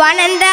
വനന്ത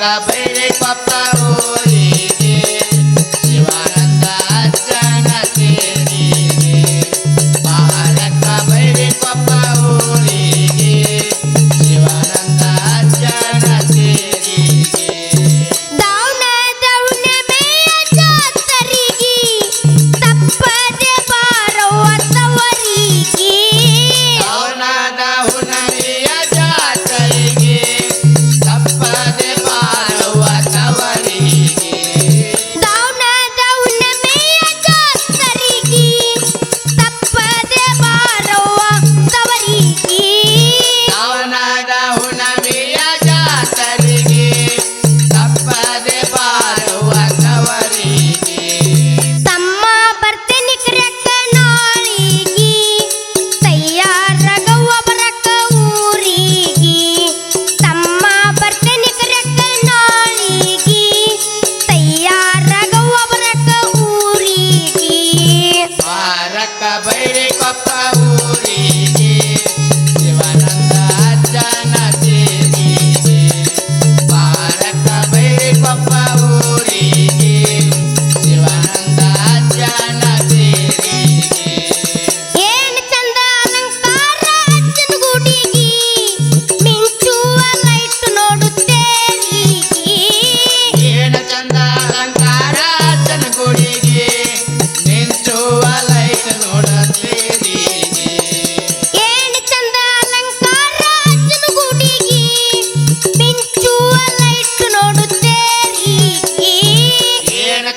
la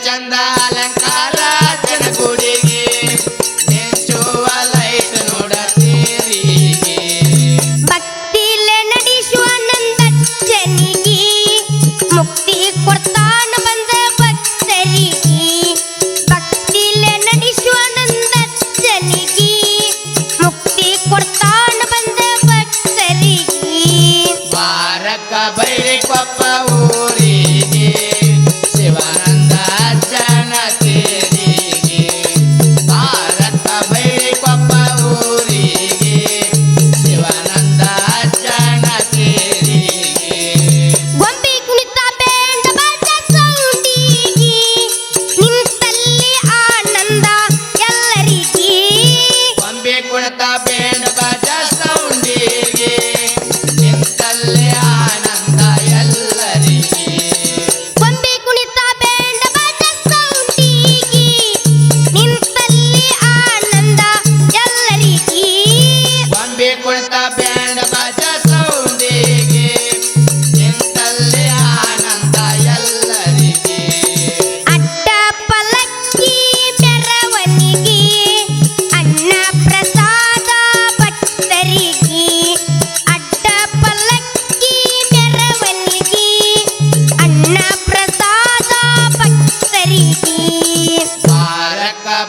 ಚಂದ ಅಲಂಕಾರ ಜನಗುಡಿಗೆ ನೆಚ್ಚುವ light ನೋಡತೀರಿ ಭಕ್ತಿಲ ನಡೆಸುವ ನಂದ ಜನಿಗೆ ಮುಕ್ತಿ ಕೊಡ್ತಾನ ಬಂದ ಭಕ್ತರಿಗೆ. ಭಕ್ತಿಲ ನಡೆಸುವ ನಂದ ಜನಿಗೆ ಮುಕ್ತಿ ಕೊಡ್ತಾನ ಬಂದ ಭಕ್ತರಿಗೆ. ವಾರಕ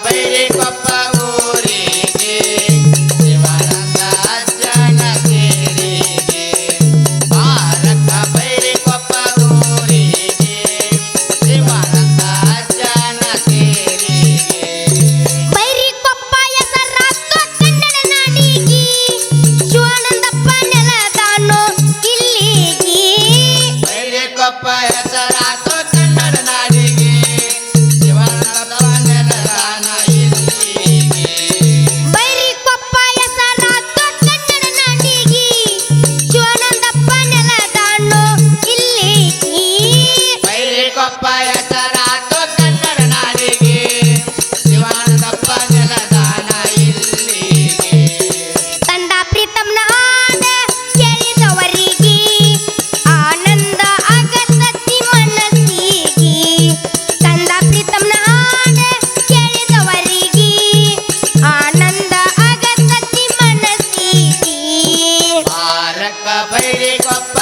বাইরে ಬೈರಿ ಕೊಪ್ಪ